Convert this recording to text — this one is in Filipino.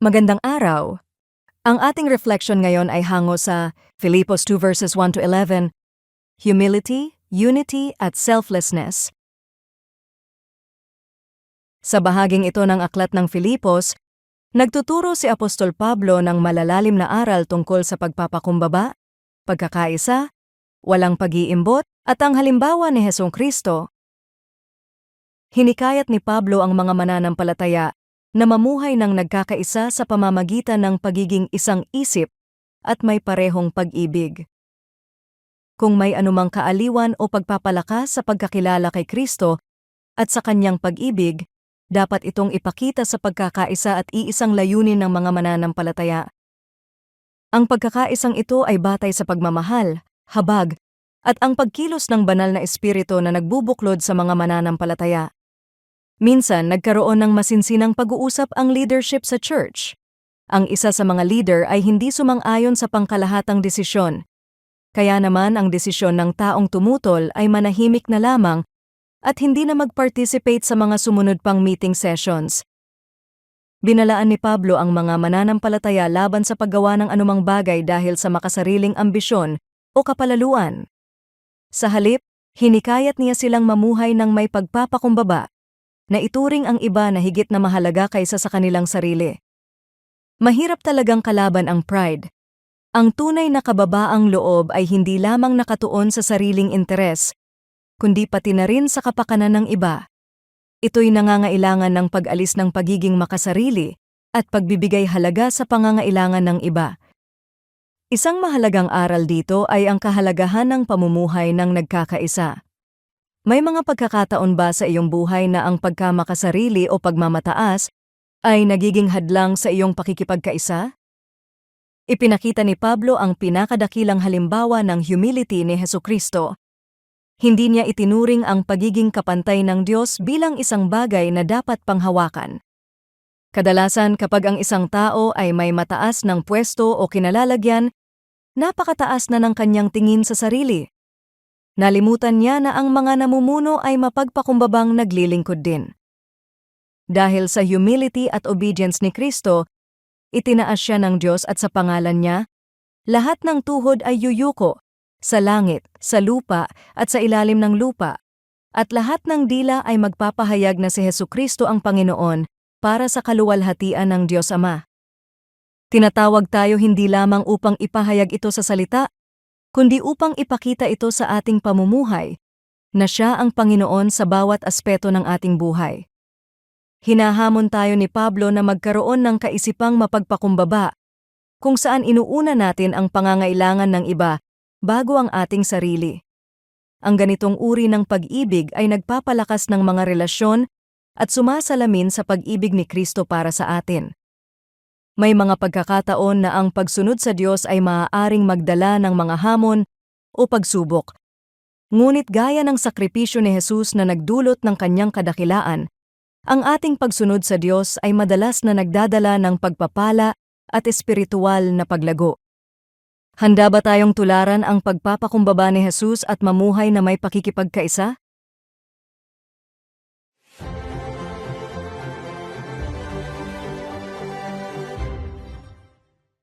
Magandang araw. Ang ating reflection ngayon ay hango sa Filipos 2 verses 1 to 11, Humility, Unity at Selflessness. Sa bahaging ito ng aklat ng Filipos, nagtuturo si Apostol Pablo ng malalalim na aral tungkol sa pagpapakumbaba, pagkakaisa, walang pag-iimbot, at ang halimbawa ni Hesong Kristo. Hinikayat ni Pablo ang mga mananampalataya na mamuhay ng nagkakaisa sa pamamagitan ng pagiging isang isip at may parehong pag-ibig. Kung may anumang kaaliwan o pagpapalakas sa pagkakilala kay Kristo at sa kanyang pag-ibig, dapat itong ipakita sa pagkakaisa at iisang layunin ng mga mananampalataya. Ang pagkakaisang ito ay batay sa pagmamahal, habag, at ang pagkilos ng banal na espiritu na nagbubuklod sa mga mananampalataya. Minsan, nagkaroon ng masinsinang pag-uusap ang leadership sa church. Ang isa sa mga leader ay hindi sumang-ayon sa pangkalahatang desisyon. Kaya naman ang desisyon ng taong tumutol ay manahimik na lamang at hindi na mag-participate sa mga sumunod pang meeting sessions. Binalaan ni Pablo ang mga mananampalataya laban sa paggawa ng anumang bagay dahil sa makasariling ambisyon o kapalaluan. Sa halip, hinikayat niya silang mamuhay ng may pagpapakumbaba na ituring ang iba na higit na mahalaga kaysa sa kanilang sarili. Mahirap talagang kalaban ang pride. Ang tunay na kababaang loob ay hindi lamang nakatuon sa sariling interes, kundi pati na rin sa kapakanan ng iba. Ito'y nangangailangan ng pag-alis ng pagiging makasarili at pagbibigay halaga sa pangangailangan ng iba. Isang mahalagang aral dito ay ang kahalagahan ng pamumuhay ng nagkakaisa. May mga pagkakataon ba sa iyong buhay na ang pagkamakasarili o pagmamataas ay nagiging hadlang sa iyong pakikipagkaisa? Ipinakita ni Pablo ang pinakadakilang halimbawa ng humility ni Heso Kristo. Hindi niya itinuring ang pagiging kapantay ng Diyos bilang isang bagay na dapat panghawakan. Kadalasan kapag ang isang tao ay may mataas ng pwesto o kinalalagyan, napakataas na ng kanyang tingin sa sarili. Nalimutan niya na ang mga namumuno ay mapagpakumbabang naglilingkod din. Dahil sa humility at obedience ni Kristo, itinaas siya ng Diyos at sa pangalan niya, lahat ng tuhod ay yuyuko, sa langit, sa lupa, at sa ilalim ng lupa, at lahat ng dila ay magpapahayag na si Heso Kristo ang Panginoon para sa kaluwalhatian ng Diyos Ama. Tinatawag tayo hindi lamang upang ipahayag ito sa salita, kundi upang ipakita ito sa ating pamumuhay, na siya ang Panginoon sa bawat aspeto ng ating buhay. Hinahamon tayo ni Pablo na magkaroon ng kaisipang mapagpakumbaba, kung saan inuuna natin ang pangangailangan ng iba bago ang ating sarili. Ang ganitong uri ng pag-ibig ay nagpapalakas ng mga relasyon at sumasalamin sa pag-ibig ni Kristo para sa atin. May mga pagkakataon na ang pagsunod sa Diyos ay maaaring magdala ng mga hamon o pagsubok. Ngunit gaya ng sakripisyo ni Jesus na nagdulot ng kanyang kadakilaan, ang ating pagsunod sa Diyos ay madalas na nagdadala ng pagpapala at espiritual na paglago. Handa ba tayong tularan ang pagpapakumbaba ni Jesus at mamuhay na may pakikipagkaisa?